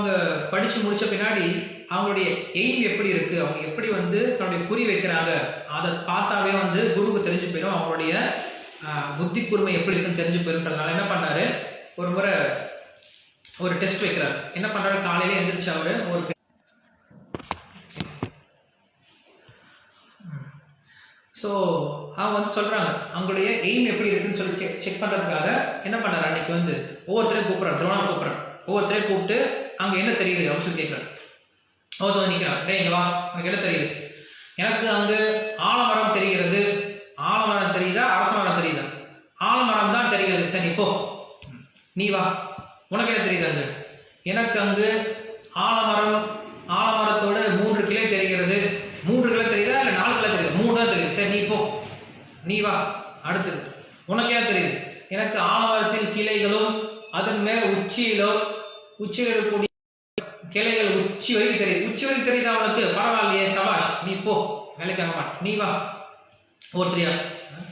அவங்க படிச்சு முடிச்ச பின்னாடி அவங்களுடைய எய்ம் எப்படி இருக்கு? அவங்க எப்படி வந்து தன்னுடைய குறி வைக்கிறாங்க? அதை பார்த்தாவே வந்து குருவுக்கு தெரிஞ்சு போயிடும். அவங்களுடைய புத்தி கூர்மை எப்படி இருக்குன்னு தெரிஞ்சு போயிருன்றதுனால என்ன பண்ணாரு? ஒரு முறை ஒரு டெஸ்ட் வைக்கிறார். என்ன பண்றாரு? காலையில எழுந்திரிச்சு அவரு ஒரு ஸோ அவங்க வந்து சொல்றாங்க அவங்களுடைய எய்ம் எப்படி இருக்குன்னு சொல்லி செக் செக் பண்றதுக்காக என்ன பண்ணாரு? அன்னைக்கு வந்து ஒவ்வொருத்தரையும் கூப்பிட்றாரு. துரோணம் கூப்பிட்றாரு. ஒவ்வொருத்தரையும் கூப்பிட்டு அங்கே என்ன தெரியுது அப்படின்னு சொல்லி கேட்குறாரு. ஒருத்தர் வந்து நிற்கிறான் டே இங்கே வா. உனக்கு என்ன தெரியுது? எனக்கு அங்கு ஆலமரம் தெரிகிறது. ஆலமரம் தெரியுதா? அரச மரம் தெரியுதா? ஆலமரம் தான் தெரிகிறது. சரி போ. நீ வா. உனக்கு என்ன தெரியுது அங்கு? எனக்கு அங்கு ஆலமரம் ஆலமரத்தோட மூன்று கிளை தெரிகிறது. மூன்று கிளை தெரியுதா? இல்லை நாலு கிளை தெரியுது? மூணு தான் தெரியுது. சரி நீ போ. நீ வா. அடுத்தது. உனக்கு ஏன் தெரியுது? எனக்கு ஆலமரத்தில் கிளைகளும் அதன் மேல் உச்சியிலோ உச்சியில் இருக்கக்கூடிய கிளைகள் உச்சி வரைக்கும் தெரியுது. உச்சி வரைக்கும் தெரியுது அவனுக்கு பரவாயில்லையே சபாஷ். நீ போ. வேலைக்கு ஆக மாட்டேன். நீ வா. ஒருத்தரியா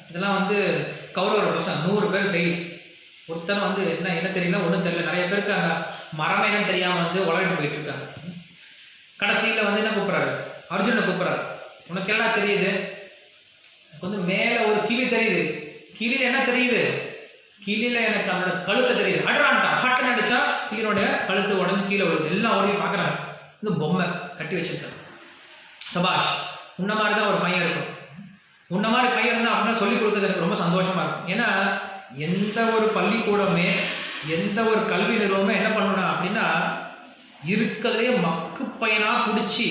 இதெல்லாம் வந்து கௌரவ பசங்க நூறு பேர் ஃபெயில் ஒருத்தன் வந்து என்ன என்ன தெரியல ஒன்றும் தெரியல. நிறைய பேருக்கு அந்த மரமே தெரியாமல் வந்து உலகிட்டு போயிட்டு இருக்காங்க கடைசியில் வந்து என்ன கூப்பிட்றாரு? அர்ஜுனை கூப்பிட்றாரு. உனக்கு எல்லாம் தெரியுது? எனக்கு வந்து மேலே ஒரு கிளி தெரியுது. கிளி என்ன தெரியுது? கீழே எனக்கு அவனோட கழுத்தை தெரியுது. அடுறான்டா பட்டன் அடிச்சா கீழோட கழுத்து உடஞ்சு கீழே விழுது. எல்லாம் ஓடி பார்க்குறாங்க. இது பொம்மை கட்டி வச்சிருக்காங்க சபாஷ் உன்ன மாதிரி தான் ஒரு பையன் இருக்கும். உன்ன மாதிரி பையன் இருந்தால் அப்படின்னா சொல்லிக் கொடுக்கறது எனக்கு ரொம்ப சந்தோஷமா இருக்கும். ஏன்னா எந்த ஒரு பள்ளிக்கூடமே எந்த ஒரு கல்வி நிறுவனமே என்ன பண்ணணும் அப்படின்னா இருக்கிறதுலே மக்கு பையனாக பிடிச்சி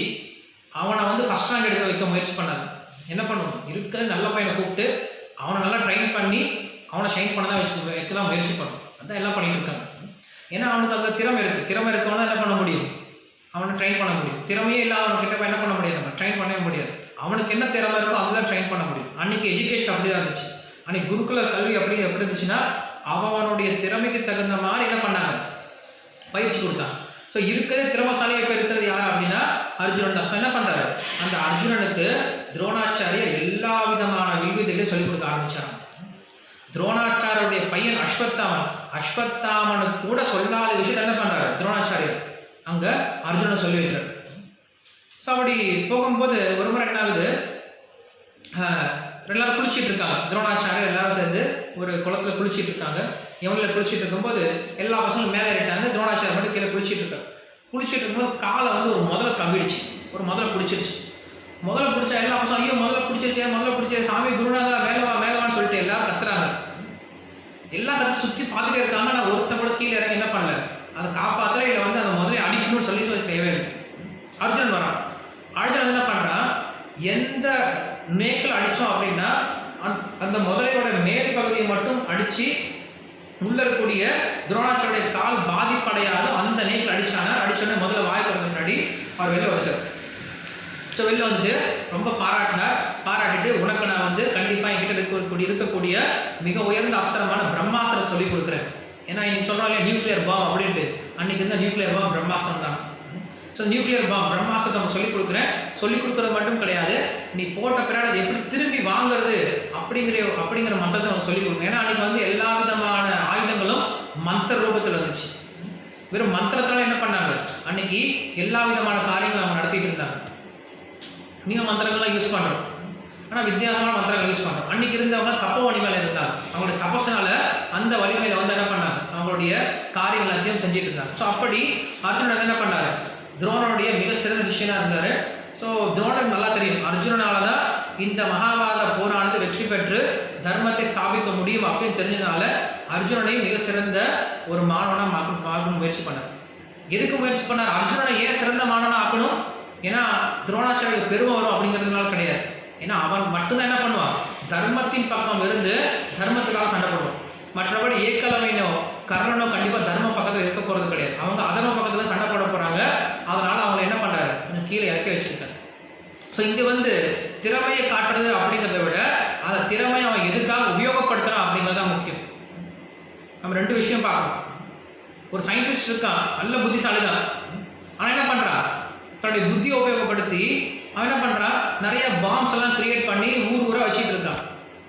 அவனை வந்து ஃபஸ்ட் ரேங்க் எடுக்க வைக்க முயற்சி பண்ணாங்க என்ன பண்ணணும் இருக்கிறது நல்ல பையனை கூப்பிட்டு அவனை நல்லா ட்ரைன் பண்ணி அவனை ஷைன் பண்ண தான் வச்சு வைக்க முயற்சி பண்ணும் அதான் எல்லாம் பண்ணிட்டு இருக்காங்க ஏன்னா அவனுக்கு அதில் திறமை இருக்குது திறமை இருக்கவனா என்ன பண்ண முடியும்? அவனை ட்ரெயின் பண்ண முடியும். திறமையே இல்லாதவனுக்கு கிட்ட என்ன பண்ண முடியாது? நம்ம ட்ரெயின் பண்ணவே முடியாது. அவனுக்கு என்ன திறமை இருக்கோ அதெல்லாம் ட்ரெயின் பண்ண முடியும். அன்னைக்கு எஜுகேஷன் அப்படி தான் இருந்துச்சு. அன்னைக்கு குருகுல கல்வி அப்படி எப்படி இருந்துச்சுன்னா அவனுடைய திறமைக்கு தகுந்த மாதிரி என்ன பண்ணாங்க? பயிற்சி கொடுத்தாங்க. ஸோ இருக்கிறது திறமசாலியாக இப்போ இருக்கிறது யார் அப்படின்னா அர்ஜுனன் தான். ஸோ என்ன பண்ணுறாரு அந்த அர்ஜுனனுக்கு துரோணாச்சாரியர் எல்லா விதமான வில்வித்தைகளையும் சொல்லிக் கொடுக்க ஆரம்பிச்சாங்க துரோணாச்சாரியருடைய பையன் அஸ்வத்தாமன். அஸ்வத்தாமனு கூட சொல்லாத விஷயத்தை என்ன பண்றாரு? துரோணாச்சாரியர். அங்க அர்ஜுனன் சொல்லி வைக்கிறார். ஸோ அப்படி போகும்போது ஒரு முறை என்ன ஆகுது? எல்லாரும் குளிச்சிட்டு இருக்காங்க. துரோணாச்சாரியர் எல்லாரும் சேர்ந்து ஒரு குளத்துல குளிச்சிட்டு இருக்காங்க. எவனில் குளிச்சிட்டு இருக்கும்போது எல்லா பசங்களும் மேலே ஏறிட்டாங்க. துரோணாச்சாரியர் மட்டும் கீழே குளிச்சிட்டு இருக்காங்க குளிச்சிட்டு இருக்கும்போது காலை வந்து ஒரு முதல்ல கம்பிடுச்சு. ஒரு முதல்ல பிடிச்சிருச்சு முதல்ல பிடிச்சா எல்லா பசங்க ஐயோ முதல்ல பிடிச்சிருச்சே முதல்ல பிடிச்சே சாமி குருநாதா மேலவா மேலவான்னு சொல்லிட்டு எல்லாரும் கத்துறாங்க. எல்லா கத்து சுற்றி பார்த்துட்டே இருக்காங்க நான் ஒருத்த கூட கீழே இறங்கி என்ன பண்ணல? அதை காப்பாத்தல இல்லை வந்து அந்த முதலே அடிக்கணும்னு சொல்லி சொல்லி செய்யவே இல்லை. அர்ஜுன் வரான். அர்ஜுன் என்ன பண்ணுறான் எந்த நேக்கில் அடித்தோம் அப்படின்னா அந்த- அந்த முதலையோட மேல் பகுதியை மட்டும் அடித்து உள்ள இருக்கக்கூடிய துரோணாச்சாரிய கால் பாதிப்படையாது அந்த நேக்கில் அடித்தாங்க அடிச்சோடனே முதல்ல வாய் திறந்த முன்னாடி அவர் வெளில வந்துட்டார். ஸோ வெளில வந்து ரொம்ப பாராட்டினார் பாராட்டிட்டு உனக்கு நான் வந்து கண்டிப்பாக என்கிட்ட இருக்கக்கூடிய இருக்கக்கூடிய மிக உயர்ந்த அஸ்திரமான பிரம்மாஸ்திரம் சொல்லி கொடுக்குறேன். ஏன்னா இன்னைக்கு சொல்கிறாங்க நியூக்ளியர் பாம் அப்படின்ட்டு. அன்னைக்கு இருந்த நியூக்ளியர் பாம் பிரம்மாஸ்திரம் தான். ஸோ நியூக்ளியர் பாம் பிரம்மாஸ்திரத்தை நம்ம சொல்லிக் கொடுக்குறேன். சொல்லிக் கொடுக்குறது மட்டும் கிடையாது. நீ போட்ட பிறகு அதை எப்படி திரும்பி வாங்குறது அப்படிங்கிற அப்படிங்கிற மந்திரத்தை நம்ம சொல்லிக் கொடுக்குறேன் ஏன்னா அன்னைக்கு வந்து எல்லா விதமான ஆயுதங்களும் மந்திர ரூபத்தில் வந்துச்சு. வெறும் மந்திரத்தால என்ன பண்ணாங்க? அன்னைக்கு எல்லா விதமான காரியங்களும் அவங்க நடத்திட்டு இருந்தாங்க. நீங்க மந்திரங்கள்லாம் யூஸ் பண்றோம். ஆனா வித்தியாசமான மந்திரங்கள் யூஸ் பண்றோம். அன்னைக்கு இருந்தவங்க தப்ப வலிமையில இருந்தாங்க. அவங்களுடைய தபசனால அந்த வலிமையில வந்து என்ன பண்ணாங்க? அவங்களுடைய காரியங்கள் எல்லாத்தையும் செஞ்சுட்டு இருந்தாங்க. ஸோ அப்படி அர்ஜுனன் என்ன பண்ணாரு? துரோணனுடைய மிக சிறந்த சிஷ்யனா இருந்தாரு. ஸோ துரோணன் நல்லா தெரியும். அர்ஜுனனால தான் இந்த மகாபாரத போரானது வெற்றி பெற்று தர்மத்தை ஸ்தாபிக்க முடியும் அப்படின்னு தெரிஞ்சதுனால அர்ஜுனனையும் மிக சிறந்த ஒரு மாணவனா மாற்ற முயற்சி பண்ணார். எதுக்கு முயற்சி பண்ணார்? அர்ஜுனனை ஏன் சிறந்த மாணவனா ஆக்கணும்? ஏன்னா துரோணாச்சாரியருக்கு பெருமை வரும் அப்படிங்கிறதுனால கிடையாது. ஏன்னா அவன் மட்டும்தான் என்ன பண்ணுவான் தர்மத்தின் பக்கம் இருந்து தர்மத்துக்காக சண்டை போடுவான். மற்றபடி ஏக்கலவையினோ கர்ணனோ கண்டிப்பாக தர்ம பக்கத்தில் இருக்க போகிறது கிடையாது. அவங்க அதர்ம பக்கத்தில் சண்டை போட போகிறாங்க அதனால் அவங்க என்ன பண்ணுறாரு கொஞ்சம் கீழே இறக்கி வச்சிருக்காரு. ஸோ இங்கே வந்து திறமையை காட்டுறது அப்படிங்கிறத விட அந்த திறமையை அவன் எதுக்காக உபயோகப்படுத்துகிறான் அப்படிங்கிறது தான் முக்கியம். நம்ம ரெண்டு விஷயம் பார்க்கணும். ஒரு சயின்டிஸ்ட் இருக்கான் நல்ல புத்திசாலி தான் ஆனால் என்ன பண்ணுறான் தன்னுடைய புத்தியை உபயோகப்படுத்தி அவன் என்ன பண்ணுறான் நிறைய பாம்ஸ் எல்லாம் கிரியேட் பண்ணி ஊர் ஊராக வச்சுட்டு இருக்கான்.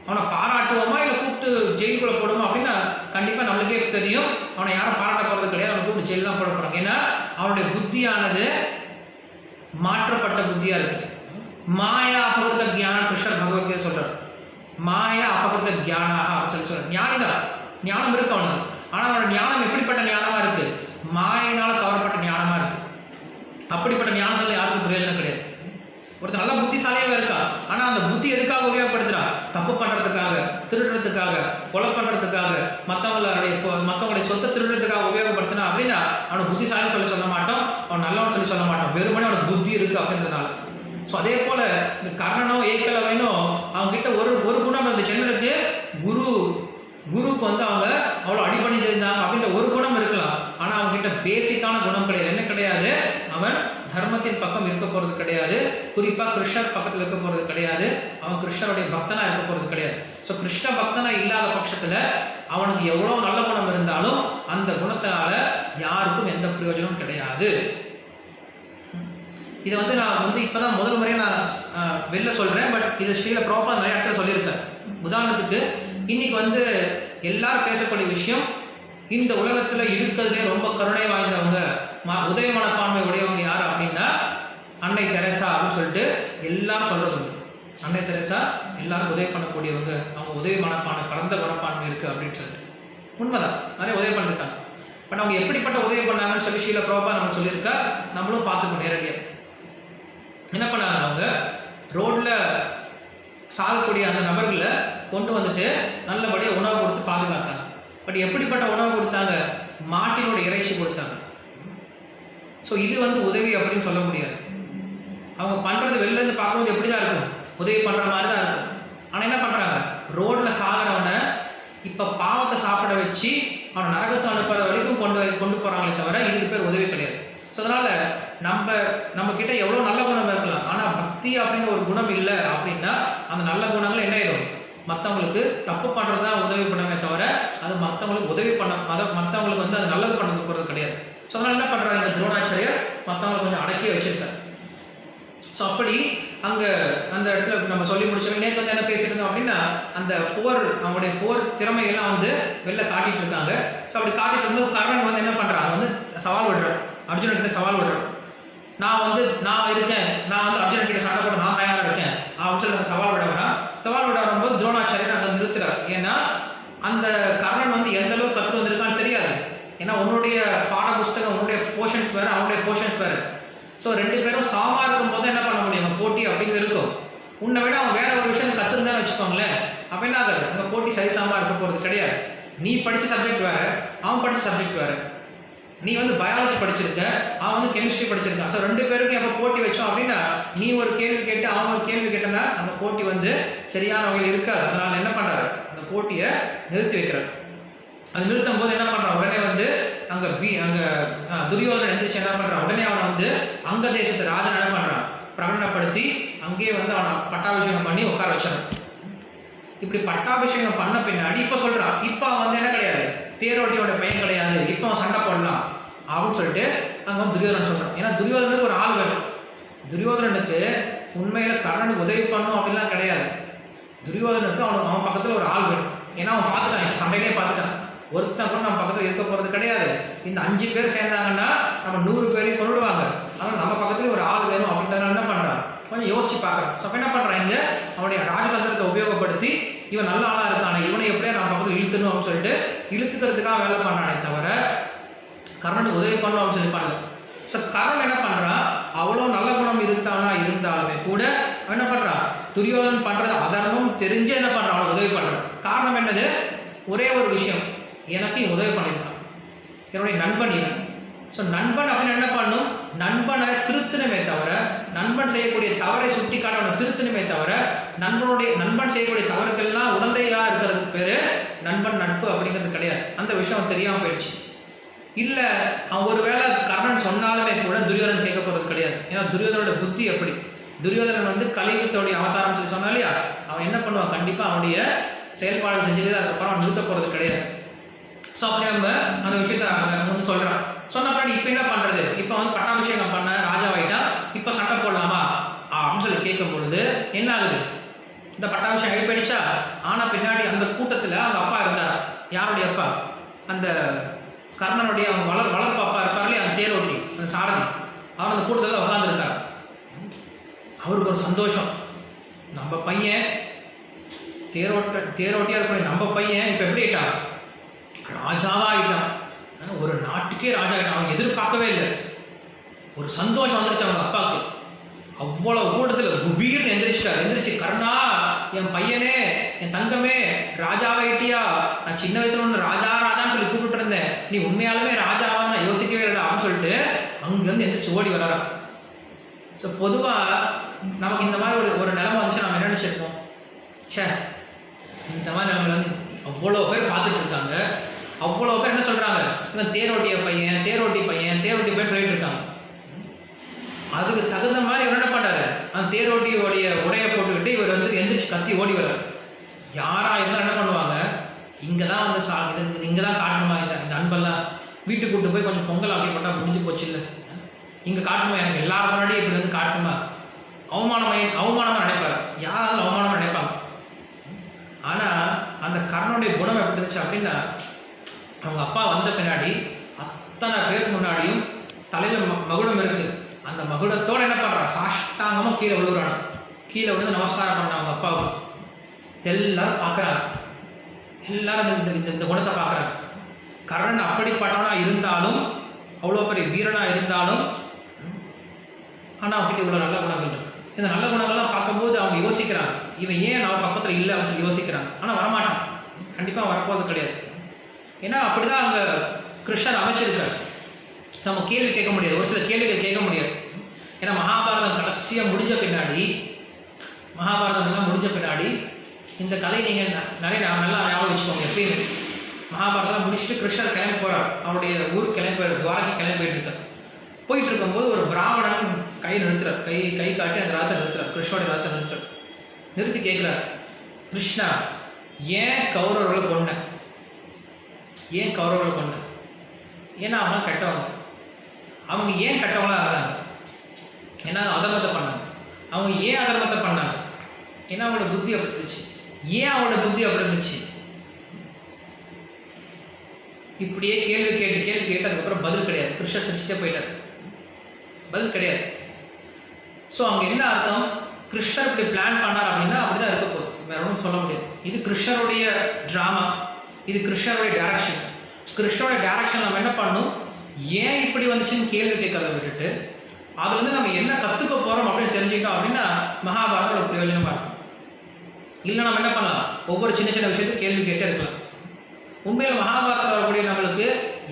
அவனை பாராட்டுவோமா இல்லை கூப்பிட்டு ஜெயிலுக்குள்ள போடுவோம் அப்படின்னா கண்டிப்பாக நம்மளுக்கே தெரியும். அவனை யாரும் பாராட்ட போகிறது கிடையாது. அவனை கூப்பிட்டு ஜெயில் தான் போட போகிறாங்க ஏன்னா அவனுடைய புத்தியானது மாற்றப்பட்ட புத்தியாக இருக்கு. மாயா அபகிருத்த ஞானம் கிருஷ்ணர் பகவத்கீதை சொல்கிறார் மாயா அபகிருத்த ஞானா அப்படின்னு சொல்லி சொல்கிறார் ஞானிதான் ஞானம் இருக்கு அவனுக்கு. ஆனால் அவனோட ஞானம் எப்படிப்பட்ட ஞானமாக இருக்குது மாயினால் கவரப்பட்ட ஞானமாக இருக்குது அப்படிப்பட்ட ஞானங்கள் யாருக்கும் பிரயோஜனம் கிடையாது. ஒருத்தர் நல்லா புத்திசாலியாக இருக்கா? ஆனால் அந்த புத்தி எதுக்காக உபயோகப்படுத்துறா? தப்பு பண்ணுறதுக்காக திருடுறதுக்காக கொலை பண்ணுறதுக்காக மற்றவங்களுடைய மற்றவங்களுடைய சொத்தை திருடுறதுக்காக உபயோகப்படுத்தினா அப்படின்னா அவனை புத்திசாலி சொல்லி சொல்ல மாட்டோம் அவன் நல்லவன் சொல்லி சொல்ல மாட்டான். வெறுமனே அவனுக்கு புத்தி இருக்கு அப்படின்றதுனால. ஸோ அதே போல் இந்த கர்ணனோ ஏக்கலவைனோ அவங்ககிட்ட ஒரு ஒரு குணம் இருந்துச்சு என்ன குரு குருவுக்கு வந்து அவங்க அவ்வளோ அடிபணிஞ்சிருந்தாங்க அப்படின்ற ஒரு குணம் இருக்கலாம். ஆனால் அவங்ககிட்ட பேசிக்கான குணம் கிடையாது. என்ன கிடையாது? அவன் தர்மத்தின் பக்கம் இருக்க போறது கிடையாது. குறிப்பா கிருஷ்ணர் பக்கத்தில் இருக்க போறது கிடையாது. அவன் கிருஷ்ணருடைய பக்தனா இருக்க போறது கிடையாது. ஸோ கிருஷ்ண பக்தனா இல்லாத பட்சத்துல அவனுக்கு எவ்வளவு நல்ல குணம் இருந்தாலும் அந்த குணத்தினால யாருக்கும் எந்த பிரயோஜனமும் கிடையாது. இதை வந்து நான் வந்து இப்பதான் முதல் முறையாக நான் வெளில சொல்றேன். பட் இது ஸ்ரீல ப்ராப்பா நிறைய இடத்துல சொல்லியிருக்கேன் உதாரணத்துக்கு இன்னைக்கு வந்து எல்லாரும் பேசக்கூடிய விஷயம் இந்த உலகத்துல இருக்கிறதுலே ரொம்ப கருணை வாய்ந்தவங்க உதய மனப்பான்மை உடையவங்க யார் அப்படின்னா அன்னை தெரசா அப்படின்னு சொல்லிட்டு எல்லாம் சொல்றது அன்னை தெரசா எல்லாரும் உதவி பண்ணக்கூடியவங்க. அவங்க உதவி மனப்பான்மை பரந்த மனப்பான்மை இருக்கு அப்படின்னு சொல்லிட்டு. உண்மைதான். நிறைய உதவி பண்ணிருக்காங்க. பட் அவங்க எப்படிப்பட்ட உதவி பண்ணாங்கன்னு சொல்லி ஷீல ப்ரோபா நம்ம சொல்லியிருக்கா? நம்மளும் பார்த்துக்கணும் நேரடியாக என்ன பண்ணாங்க அவங்க? ரோட்ல சாகக்கூடிய அந்த நபர்களை கொண்டு வந்துட்டு நல்லபடியாக உணவு கொடுத்து பாதுகாத்தாங்க. பட் எப்படிப்பட்ட உணவு கொடுத்தாங்க? மாட்டினோட இறைச்சி கொடுத்தாங்க. ஸோ இது வந்து உதவி அப்படின்னு சொல்ல முடியாது. அவங்க பண்ணுறது வெளில இருந்து பார்க்கும்போது எப்படி தான் இருக்கும்? உதவி பண்ணுற மாதிரி தான் இருக்கும். ஆனால் என்ன பண்ணுறாங்க ரோட்டில் சாகிறவனை இப்போ பாவத்தை சாப்பிட வச்சு அவனை நரகத்தை அனுப்புற வரைக்கும் கொண்டு கொண்டு போகிறாங்களே தவிர இதுக்கு பேர் உதவி கிடையாது. ஸோ அதனால் நம்ம நம்ம கிட்ட நல்ல குணம் இருக்கலாம். ஆனால் பக்தி அப்படின்னு ஒரு குணம் இல்லை அப்படின்னா அந்த நல்ல குணங்கள் என்ன ஆயிடும் மற்றவங்களுக்கு தப்பு பண்ணுறது தான் உதவி பண்ணவே தவிர அது மற்றவங்களுக்கு உதவி பண்ண அதை மற்றவங்களுக்கு வந்து அது நல்லது பண்ணது போகிறது கிடையாது. ஸோ அதனால் என்ன பண்ணுறாங்க இந்த துரோணாச்சாரியர்? மற்றவங்களை கொஞ்சம் அடக்கி வச்சிருக்காரு. ஸோ அப்படி அங்கே அந்த இடத்துல நம்ம சொல்லி முடிச்சோம் நேற்று வந்து என்ன பேசியிருந்தோம் அப்படின்னா அந்த போர் அவங்களுடைய போர் திறமையெல்லாம் வந்து வெளில காட்டிட்டு இருக்காங்க. ஸோ அப்படி காட்டிட்டு இருக்கும்போது கர்ணன் வந்து என்ன பண்ணுறாங்க வந்து சவால் விடுறான். அர்ஜுனன் கிட்ட சவால் விடுறான். நான் வந்து நான் இருக்கேன். நான் வந்து அர்ஜுனன் கிட்ட சண்டை போட நான் தயாராக இருக்கேன். அப்படின்னு சொல்லி சவால் விட வேணாம். சவால் விட வரும்போது துரோணாச்சாரியர் அங்கே நிறுத்துறார். ஏன்னா அந்த கர்ணன் வந்து எந்த அளவுக்கு கற்று வந்திருக்கான்னு தெரியாது. ஏன்னா உன்னுடைய பாட புஸ்தகம் உன்னுடைய போர்ஷன்ஸ் வேறு அவனுடைய போர்ஷன்ஸ் வேறு. ஸோ ரெண்டு பேரும் சாமா இருக்கும் போது என்ன பண்ண முடியும்? அங்க போட்டி அப்படிங்கிறது இருக்கும். உன்னை விட அவன் வேற ஒரு விஷயம் கற்றுருந்தான்னு வச்சுக்கோங்களேன். அப்போ என்ன ஆகாது? அங்கே போட்டி சரிசமமா இருக்க போகிறது கிடையாது. நீ படித்த சப்ஜெக்ட் வேறு அவன் படித்த சப்ஜெக்ட் வேறு. நீ வந்து பயாலஜி படிச்சிருக்க அவன் வந்து கெமிஸ்ட்ரி படிச்சிருக்கான். ஸோ ரெண்டு பேருக்கும் எப்போ போட்டி வச்சோம் அப்படின்னா நீ ஒரு கேள்வி கேட்டு அவன் ஒரு கேள்வி கேட்டனா அந்த போட்டி வந்து சரியான வகையில் இருக்காது. அதனால என்ன பண்றாரு? அந்த போட்டியை நிறுத்தி வைக்கிறார். அது நிறுத்தும் போது என்ன பண்றான்? உடனே வந்து அங்க பி அங்க அஹ், துரியோதனன் எந்திரிச்சு என்ன பண்றான்? உடனே அவனை வந்து அங்க தேசத்து ராஜன் என்ன பண்றான்? பிரகடனப்படுத்தி அங்கேயே வந்து அவனை பட்டாபிஷேகம் பண்ணி உட்கார வச்சான் இப்படி பட்டாபிஷேகம் பண்ண பின்னாடி இப்ப சொல்றான். இப்ப அவன் வந்து என்ன கிடையாது? தேரோட்டியோட பையன் கிடையாது. இப்போ அவன் சண்டை போடலாம். அப்படின்னு சொல்லிட்டு அங்கே வந்து துரியோதனன் சொல்கிறான் ஏன்னா துரியோதனுக்கு ஒரு ஆள் வேணும். துரியோதனனுக்கு உண்மையில் கர்ணனுக்கு உதவி பண்ணும் அப்படிலாம் கிடையாது. துரியோதனுக்கு அவன் அவன் பக்கத்தில் ஒரு ஆள் வேணும். ஏன்னா அவன் பார்த்துட்டான். சண்டையிலே பார்த்துட்டான். ஒருத்தன் கூட நம்ம பக்கத்தில் இருக்க போகிறது கிடையாது. இந்த அஞ்சு பேர் சேர்ந்தாங்கன்னா நம்ம நூறு பேரையும் கொண்டுடுவாங்க ஆனால் நம்ம பக்கத்துல ஒரு ஆள் வேணும் அப்படின்றதுனால என்ன பண்றான்? கொஞ்சம் யோசிச்சு பார்க்குறான் ஸோ என்ன பண்ணுறான் இங்கே? அவனுடைய ராஜதந்திரத்தை உபயோகப்படுத்தி இவன் நல்ல ஆளாக இருக்கானே இவனை எப்படியா நான் பக்கத்தில் இழுத்துணும் அப்படின்னு சொல்லிட்டு இழுத்துக்கிறதுக்காக வேலை பண்ணானே தவிர கர்ணனுக்கு உதவி பண்ணணும் அப்படின்னு சொல்லி ஸோ கர்ணன் என்ன பண்ணுறான் அவ்வளோ நல்ல குணம் இருந்தானா இருந்தாலுமே கூட அவன் என்ன பண்ணுறான் துரியோதன் பண்ணுறது அதனமும் தெரிஞ்சு என்ன பண்ணுறான் அவனுக்கு உதவி பண்ணுறான் காரணம் என்னது? ஒரே ஒரு விஷயம். எனக்கு உதவி பண்ணியிருக்கான். என்னுடைய நண்பன் இவன். ஸோ நண்பன் அப்படின்னு என்ன பண்ணும் நண்பனை திருத்தணுமே தவிர நண்பன் செய்யக்கூடிய தவறை சுட்டி காட்டவனை திருத்தணுமே தவிர நண்பனுடைய நண்பன் செய்யக்கூடிய தவறுக்கெல்லாம் உடந்தையா இருக்கிறதுக்கு பேரு நண்பன் நட்பு அப்படிங்கிறது கிடையாது. அந்த விஷயம் தெரியாமல் தெரியாம போயிடுச்சு. இல்ல அவன் ஒருவேளை கர்ணன் சொன்னாலுமே கூட துரியோதனன் கேட்க போறது கிடையாது. ஏன்னா துரியோதனோட புத்தி எப்படி? துரியோதனன் வந்து கலிங்கத்தோடைய அவதாரம் சொல்லி சொன்னா இல்லையா? அவன் என்ன பண்ணுவான்? கண்டிப்பா அவனுடைய செயல்பாடு செஞ்சுட்டு அதுக்கப்புறம் அவன் நிறுத்த போறது கிடையாது. ஸோ அப்படி நம்ம அந்த விஷயத்த வந்து சொல்றான். சொன்ன பின்னாடி இப்போ என்ன பண்றது? இப்போ வந்து பட்டாபிஷேகம் பண்ண ராஜாவாயிட்டா இப்போ சண்டை போடலாமா? அப்படின்னு சொல்லி கேட்கும் பொழுது என்ன ஆகுது இந்த பட்டாபிஷேகம் ஆகி ஆனால் ஆனா பின்னாடி அந்த கூட்டத்துல அந்த அப்பா இருந்தார்? யாருடைய அப்பா? அந்த கர்ணனுடைய அவங்க வளர் வளர்ப்பு அப்பா இருப்பார் இல்லையா? அந்த தேரோட்டி அந்த சாரதி. அவர் அந்த கூட்டத்தில் உட்காந்துருக்கார் அவருக்கு ஒரு சந்தோஷம். நம்ம பையன் தேரோட்ட தேரோட்டியா இருக்கக்கூடிய நம்ம பையன் இப்போ எப்படி ஆயிட்டான்? ராஜாவா ஆயிட்டான். ஒரு நாட்டுக்கே ராஜா அவன் எதிர்பார்க்கவே இல்லை. ஒரு சந்தோஷம் வந்துருச்சு அவங்க அப்பாவுக்கு. அவ்வளோ கூட்டத்தில் குபீர்னு எந்திரிச்சிட்டார். எந்திரிச்சு கருணா என் பையனே என் தங்கமே ராஜாவாயிட்டியா நான் சின்ன வயசுல ஒன்று ராஜா ராஜான்னு சொல்லி கூப்பிட்டு இருந்தேன். நீ உண்மையாலுமே ராஜாவா நான் யோசிக்கவே இல்லை அப்படின்னு சொல்லிட்டு அங்கேருந்து எந்திரிச்சு ஓடி வராரா ஸோ பொதுவாக நமக்கு இந்த மாதிரி ஒரு ஒரு நிலைமை வந்துச்சு நம்ம என்ன நினச்சிருப்போம்? ச்சே இந்த மாதிரி நிலைமையில வந்து அவ்வளோ பேர் பார்த்துட்டு இருக்காங்க. அவ்வளோ பேர் சொல்றாங்க. இவன் தேரோட்டிய பையன் தேரோட்டி பையன் தேரோட்டி பையன் சொல்லிட்டு இருக்காங்க அதுக்கு தகுந்த மாதிரி இவர் என்ன பண்ணாரு அந்த தேரோட்டியோடைய உடைய போட்டுக்கிட்டு இவர் வந்து எந்திரிச்சு கத்தி ஓடி வர்றாரு. யாரா இருந்தாலும் என்ன பண்ணுவாங்க? இங்கே தான் வந்து சா இது இங்கே தான் காட்டணுமா? இந்த இந்த அன்பெல்லாம் வீட்டுக்கு கூட்டு போய் கொஞ்சம் பொங்கல் ஆக்கி போட்டால் முடிஞ்சு போச்சு இல்லை இங்கே காட்டணுமா? எனக்கு எல்லாரும் முன்னாடியும் இப்படி வந்து காட்டணுமா? அவமானமாய் அவமானமாக நினைப்பாரு. யாராலும் அவமானமாக நினைப்பாங்க. ஆனால் அந்த கர்ணனுடைய குணம் எப்படி இருந்துச்சு அப்படின்னா அவங்க அப்பா வந்த பின்னாடி அத்தனை பேர் முன்னாடியும் தலையில் ம மகுடம் இருக்கு. அந்த மகுடத்தோட என்ன பண்ணுறா சாஷ்டாங்கமாக கீழே விழுகுறாங்க கீழே விழுந்து நமஸ்காரம் பண்ண அவங்க அப்பாவுக்கு. எல்லாரும் பார்க்குறாங்க. எல்லாரும் இந்த இந்த இந்த குணத்தை பார்க்குறாங்க. கர்ணன் அப்படிப்பட்டவனா இருந்தாலும் அவ்வளோ பெரிய வீரனா இருந்தாலும் ஆனால் அவன்கிட்ட இவ்வளோ நல்ல குணங்கள் இருக்கு. இந்த நல்ல குணங்கள்லாம் பார்க்கும்போது அவங்க யோசிக்கிறாங்க. இவன் ஏன் நம்ம பக்கத்தில் இல்லை அப்படின்னு சொல்லி யோசிக்கிறாங்க. ஆனால் வரமாட்டான். கண்டிப்பாக வரப்போகிறது கிடையாது. ஏன்னா அப்படிதான் அங்கே கிருஷ்ணர் அமைச்சிருக்காரு. நம்ம கேள்வி கேட்க முடியாது. ஒரு சில கேள்விகள் கேட்க முடியாது. ஏன்னா மகாபாரதம் கடைசியாக முடிஞ்ச பின்னாடி மகாபாரதம் எல்லாம் முடிஞ்ச பின்னாடி இந்த கதை நீங்கள் நிறைய நல்லா ஞாபகம் வச்சுக்கோங்க எப்பயுமே. மகாபாரதம் முடிச்சுட்டு கிருஷ்ணர் கிளம்பி போறார். அவருடைய ஊருக்கு கிளம்பி போயிரு துவாரகை கிளம்பி போயிட்டு இருக்கார். போயிட்டு இருக்கும்போது ஒரு பிராமணன் கை நிறுத்துறார். கை கை காட்டி அந்த ராத்தை நிறுத்துறார். கிருஷ்ணோட ராத்தை நிறுத்துறார். நிறுத்தி கேட்குறார் கிருஷ்ணா ஏன் கௌரவர்களை கொண்டேன் ஏன் கௌரவர்களை பண்ண ஏன்னா அவங்க கெட்டவங்க. அவங்க ஏன் கெட்டவங்களா இருந்தாங்க ஏன்னா அதர்மத்தை பண்ணாங்க. அவங்க ஏன் அதர்மத்தை பண்ணாங்க? ஏன்னா அவங்களோட புத்தி அப்படி இருந்துச்சு. ஏன் அவங்களோட புத்தி அப்படி இருந்துச்சு? இப்படியே கேள்வி கேட்டு கேள்வி கேட்டு அதுக்கப்புறம் பதில் கிடையாது. கிருஷ்ணர் சிரிச்சுட்டே போயிட்டார். பதில் கிடையாது. ஸோ அவங்க என்ன அர்த்தம்? கிருஷ்ணர் இப்படி பிளான் பண்ணார் அப்படின்னா அப்படிதான் இருக்க போகுது. வேற ஒன்றும் சொல்ல முடியாது. இது கிருஷ்ணருடைய ட்ராமா இது கிருஷ்ணருடைய டேரக்ஷன் கிருஷ்ணனுடைய டேரக்ஷன் நம்ம என்ன பண்ணணும்? ஏன் இப்படி வந்துச்சுன்னு கேள்வி கேட்கறத விட்டுட்டு அதுலேருந்து நம்ம என்ன கற்றுக்க போகிறோம் அப்படின்னு தெரிஞ்சுக்கிட்டோம் அப்படின்னா மகாபாரதம் ஒரு பிரயோஜனமாக இருக்கும் இல்லை நம்ம என்ன பண்ணலாம்? ஒவ்வொரு சின்ன சின்ன விஷயத்தையும் கேள்வி கேட்டே இருக்கலாம். உண்மையில் மகாபாரதத்தில் வரக்கூடிய நம்மளுக்கு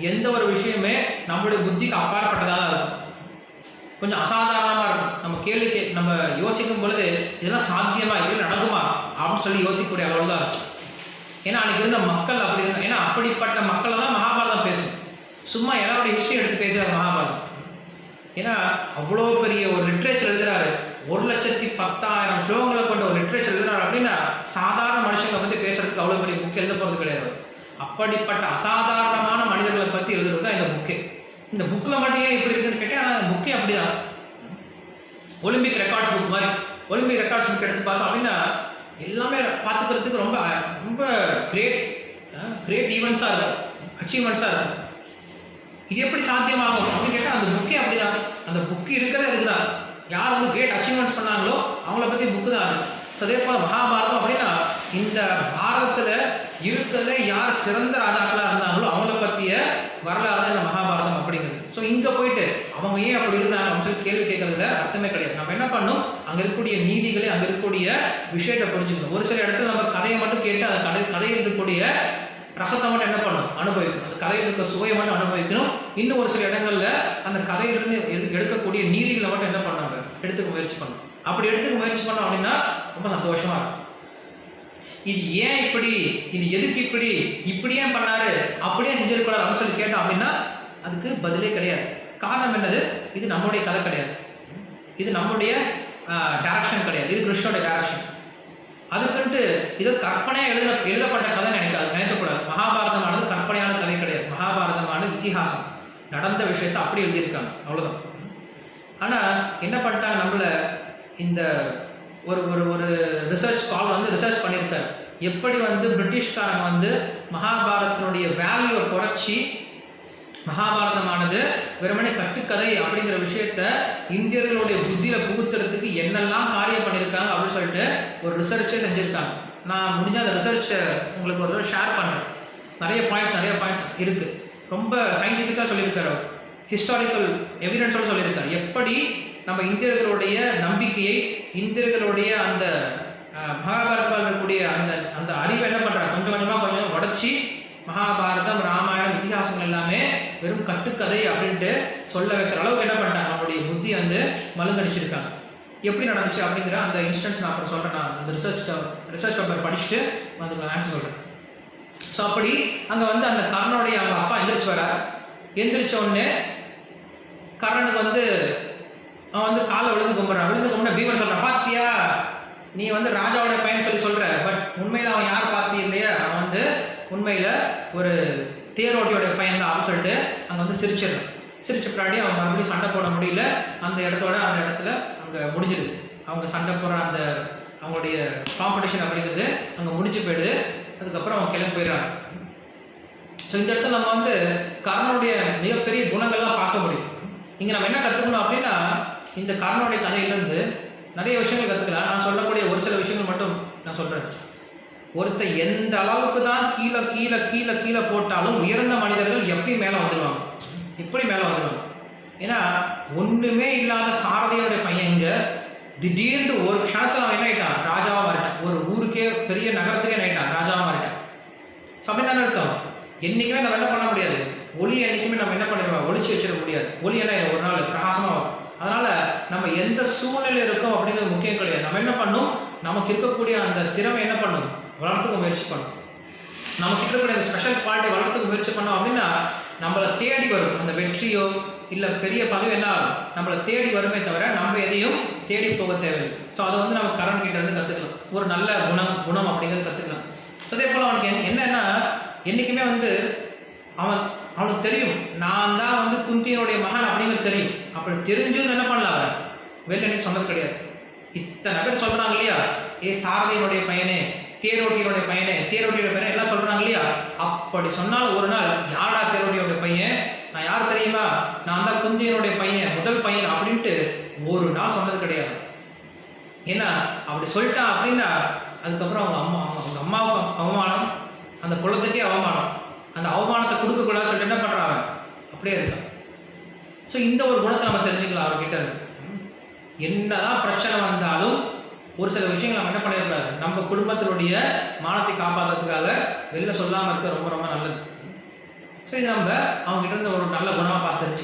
எந்த ஒரு விஷயமே நம்மளுடைய புத்திக்கு அப்பாற்பட்டதாக தான் இருக்கும். கொஞ்சம் அசாதாரணமாக இருக்கும். நம்ம கேள்வி கே நம்ம யோசிக்கும் பொழுது இதெல்லாம் சாத்தியமா? இப்படி நடக்குமா? அப்படின்னு சொல்லி யோசிக்கக்கூடிய அளவு தான் இருக்கும். ஏன்னா அன்னைக்கு இருந்த மக்கள் அப்படி இருந்தாங்க ஏன்னா அப்படிப்பட்ட மக்களை தான் மகாபாரதம் பேசும். சும்மா எல்லாரோட ஹிஸ்ட்ரி எடுத்து பேசுகிறார் மகாபாரதம். ஏன்னா அவ்வளோ பெரிய ஒரு லிட்ரேச்சர் எழுதுறாரு. ஒரு லட்சத்தி பத்தாயிரம் ஸ்லோகங்களை கொண்ட ஒரு லிட்ரேச்சர் எழுதுறாரு அப்படின்னா சாதாரண மனுஷங்களை பற்றி பேசுறதுக்கு அவ்வளோ பெரிய புக் எழுத போகிறது கிடையாது அப்படிப்பட்ட அசாதாரணமான மனிதர்களை பற்றி எழுதுறது தான் இந்த புக்கு இந்த புக்கில் மட்டும் ஏன் இப்படி இருக்குன்னு கேட்டால் ஆனால் புக்கே அப்படிதான். ஒலிம்பிக் ரெக்கார்ட்ஸ் புக் மாதிரி. ஒலிம்பிக் ரெக்கார்ட்ஸ் புக் எடுத்து பார்த்தோம் அப்படின்னா எல்லாமே பார்த்துக்கிறதுக்கு ரொம்ப ரொம்ப கிரேட் கிரேட் ஈவெண்ட்ஸாக இருக்கும். அச்சீவ்மெண்ட்ஸாக இருக்கும். இது எப்படி சாத்தியமாகும் அப்படின்னு கேட்டால் அந்த புக்கே அப்படிதான். அந்த புக்கு இருக்கிறதே அதுதான் யார் வந்து கிரேட் அச்சீவ்மெண்ட்ஸ் பண்ணாங்களோ அவங்கள பற்றி புக்கு தான் அது. அதே போல் மகாபாரதம் அப்படின்னா இந்த பாரதத்தில் இருக்கிறதுல யார் சிறந்த ராஜாக்களாக இருந்தாங்களோ அவங்கள பற்றிய வரலாறு தான் இந்த மகாபாரதம் அப்படிங்கிறது. ஸோ இங்கே போயிட்டு அவங்க ஏன் அப்படி இருந்தாங்க அப்படின்னு சொல்லி கேள்வி கேட்கறதுல அர்த்தமே கிடையாது. நம்ம என்ன பண்ணணும்? அங்கே இருக்கக்கூடிய நீதிகளை அங்கே இருக்கக்கூடிய விஷயத்தை புரிஞ்சுக்கணும். ஒரு சில இடத்துல நம்ம கதையை மட்டும் கேட்டு அந்த கதை கதையில் இருக்கக்கூடிய ரசத்தை மட்டும் என்ன பண்ணும் அனுபவிக்கணும். அந்த கதையில் இருக்க சுவையை மட்டும் அனுபவிக்கணும். இன்னும் ஒரு சில இடங்கள்ல அந்த கதையிலிருந்து எடு- எடுக்கக்கூடிய நீதிகளை மட்டும் என்ன பண்ணாங்க எடுத்துக்க முயற்சி பண்ணணும். அப்படி எடுத்துக்க முயற்சி பண்ணோம் அப்படின்னா ரொம்ப சந்தோஷமா இருக்கும். இது ஏன் இப்படி? இது எதுக்கு இப்படி? இப்படி ஏன் பண்ணாரு? அப்படியே செஞ்சிருக்கூடாது அப்படின்னு சொல்லி கேட்டோம் அப்படின்னா அதுக்கு பதிலே கிடையாது. காரணம் என்னது? இது நம்முடைய கதை கிடையாது. இது நம்முடைய டேரக்ஷன் கிடையாது. இது கிருஷ்ணோட டேரக்ஷன் அதுக்குன்ட்டு இது கற்பனையாக எழுத எழுதப்பட்ட கதை நினைக்காது நினைக்கக்கூடாது. மகாபாரதமானது கற்பனையான கதை கிடையாது. மகாபாரதமானது இத்திஹாசம். நடந்த விஷயத்தை அப்படி எழுதியிருக்காங்க. அவ்வளோதான் ஆனால் என்ன பண்ணிட்டாங்க நம்மளை இந்த ஒரு ஒரு ஒரு ரிசர்ச் ஸ்காலர் வந்து ரிசர்ச் பண்ணியிருக்காரு. எப்படி வந்து பிரிட்டிஷ்காரங்க வந்து மகாபாரதத்தினுடைய வேல்யூவை குறைச்சி மகாபாரதமானது வெறுமனே கட்டுக்கதை அப்படிங்கிற விஷயத்த இந்தியர்களுடைய புத்தியில புகுத்துறதுக்கு என்னெல்லாம் காரியம் பண்ணியிருக்காங்க அப்படின்னு சொல்லிட்டு ஒரு ரிசர்ச்சே செஞ்சுருக்காங்க. நான் முடிஞ்ச அந்த ரிசர்ச்சை உங்களுக்கு ஒரு தடவை ஷேர் பண்ணுறேன் நிறைய பாயிண்ட்ஸ் நிறைய பாயிண்ட்ஸ் இருக்கு. ரொம்ப சயின்டிஃபிக்காக சொல்லியிருக்காரு ஹிஸ்டாரிக்கல் எவிடன்ஸோட சொல்லியிருக்காரு. எப்படி நம்ம இந்தியர்களுடைய நம்பிக்கையை இந்தியர்களுடைய அந்த மகாபாரதத்தில் இருக்கக்கூடிய அந்த அந்த அறிவை என்ன பண்ணுறாங்க கொஞ்சம் கொஞ்சமாக கொஞ்சம் உடச்சி மகாபாரதம் ராமாயணம் இத்திஹாசங்கள் எல்லாமே வெறும் கட்டுக்கதை அப்படின்ட்டு சொல்ல வைக்கிற அளவுக்கு என்ன பண்ணிட்டாங்க நம்மளுடைய புத்தி வந்து மழுங்கடிச்சிருக்காங்க. எப்படி நடந்துச்சு அப்படிங்கிற அந்த இன்ஸ்டன்ஸ் நான் அப்புறம் சொல்கிறேன் நான் அந்த ரிசர்ச் ரிசர்ச் பேப்பர் படிச்சுட்டு வந்து நான் ஆன்சர் சொல்கிறேன் ஸோ அப்படி அங்கே வந்து அந்த கர்ணனுடைய அவங்க அப்பா எந்திரிச்சு வர எந்திரிச்ச உடனே கர்ணனுக்கு வந்து அவன் வந்து காலை விழுந்து கும்பிட்றான். விழுந்து கும்பிட பீமன் சொல்கிறான் பாத்தியா நீ வந்து ராஜாவோட பையன் சொல்லி சொல்கிற பட் உண்மையில் அவன் யார் பார்த்தி இல்லையா? அவன் வந்து உண்மையில் ஒரு தேரோட்டியோட பையன் தான். அப்படின்னு சொல்லிட்டு அங்கே வந்து சிரிச்சிடறான். சிரிச்ச பின்னாடி அவன் மறுபடியும் சண்டை போட முடியல. அந்த இடத்தோட அந்த இடத்துல அங்கே முடிஞ்சிடுது அவங்க சண்டை போடுற அந்த அவங்களுடைய காம்படிஷன் அப்படிங்கிறது அங்கே முடிஞ்சு போயிடுது. அதுக்கப்புறம் அவன் கிளம்பி போயிடுறான். ஸோ இந்த இடத்துல நம்ம வந்து கர்ணனுடைய மிகப்பெரிய குணங்கள்லாம் பார்க்க முடியும். இங்கே நம்ம என்ன கற்றுக்கணும் அப்படின்னா இந்த கர்ணனுடைய கதையிலிருந்து நிறைய விஷயங்கள் கற்றுக்கலாம் நான் சொல்லக்கூடிய ஒரு சில விஷயங்கள் மட்டும் நான் சொல்கிறேன் ஒருத்தர் எந்த அளவுக்கு தான் கீழே கீழே கீழே கீழே போட்டாலும் உயர்ந்த மனிதர்கள் எப்பயும் மேலே வந்துடுவாங்க எப்படி மேலே வந்துடுவாங்க ஏன்னா ஒன்றுமே இல்லாத சாரதியோடைய பையன் இங்கே திடீர்னு ஒரு க்ஷணத்தில் அவன் என்ன ஆயிட்டான்? ராஜாவாக மாறிட்டான். ஒரு ஊருக்கே பெரிய நகரத்துக்கே என்ன ஆகிட்டான் ராஜாவாக மாறிட்டான். சமையல் அர்த்தம் என்றைக்குமே நம்ம என்ன பண்ண முடியாது? ஒளி என்றைக்குமே நம்ம என்ன பண்ணிடுவோம்? ஒளிச்சு வச்சிட முடியாது. ஒளி என்ன ஒரு நாள் பிரகாசமாக வரும். அதனால நம்ம எந்த சூழ்நிலை இருக்கோம் அப்படிங்கிறது முக்கியம் கிடையாது. நம்ம என்ன பண்ணும் நமக்கு இருக்கக்கூடிய அந்த திறமை என்ன பண்ணும்? வளர்த்துக்க முயற்சி பண்ணும். நமக்கு இருக்கக்கூடிய அந்த ஸ்பெஷல் குவாலிட்டி வளர்த்துக்க முயற்சி பண்ணோம் அப்படின்னா நம்மளை தேடி வரும். அந்த வெற்றியோ இல்லை பெரிய பதவி என்ன ஆகும்? நம்மளை தேடி வருமே தவிர நம்ம எதையும் தேடி போக தேவையில்லை. ஸோ அதை வந்து நம்ம கரண் கிட்ட இருந்து கற்றுக்கலாம் ஒரு நல்ல குணம் குணம் அப்படிங்கிறது கற்றுக்கலாம் அதே போல் அவனுக்கு என்னன்னா என்றைக்குமே வந்து அவன் அவனுக்கு தெரியும். நான் தான் வந்து குந்தியனுடைய மகன் அப்படிங்கிறது தெரியும். அப்படி தெரிஞ்சும் என்ன பண்ணல அவன்? வெளில எனக்கு சொன்னது கிடையாது. இத்தனை பேர் சொல்கிறாங்க இல்லையா? ஏ சாரதியினுடைய பையனே தேரோட்டியினுடைய பையனே தேரோட்டியோட பையனை எல்லாம் சொல்கிறாங்க இல்லையா? அப்படி சொன்னால் ஒரு நாள் யாரா தேரோட்டியோட பையன்? நான் யார் தெரியுமா? நான் தான் குந்தியனுடைய பையன் முதல் பையன் அப்படின்ட்டு ஒரு நாள் சொன்னது கிடையாது. ஏன்னா அப்படி சொல்லிட்டான் அப்படின்னா அதுக்கப்புறம் அவங்க அம்மா அவங்க அவங்க அம்மாவுக்கு அவமானம் அந்த குலத்துக்கே அவமானம். அந்த அவமானத்தை கொடுக்கக்கூடாது சொல்லிட்டு என்ன பண்ணுறாங்க அப்படியே இருக்கான். ஸோ இந்த ஒரு குணத்தை நம்ம தெரிஞ்சுக்கலாம் அவர்கிட்ட என்னதான் பிரச்சனை வந்தாலும் ஒரு சில விஷயங்கள் நம்ம என்ன பண்ணிடக்கூடாது? நம்ம குடும்பத்தினுடைய மானத்தை காப்பாற்றுறதுக்காக வெளில சொல்லாமல் இருக்க ரொம்ப ரொம்ப நல்லது. ஸோ இது நம்ம அவங்ககிட்ட இருந்து ஒரு நல்ல குணமாக பார்த்து தெரிஞ்சுக்கலாம்.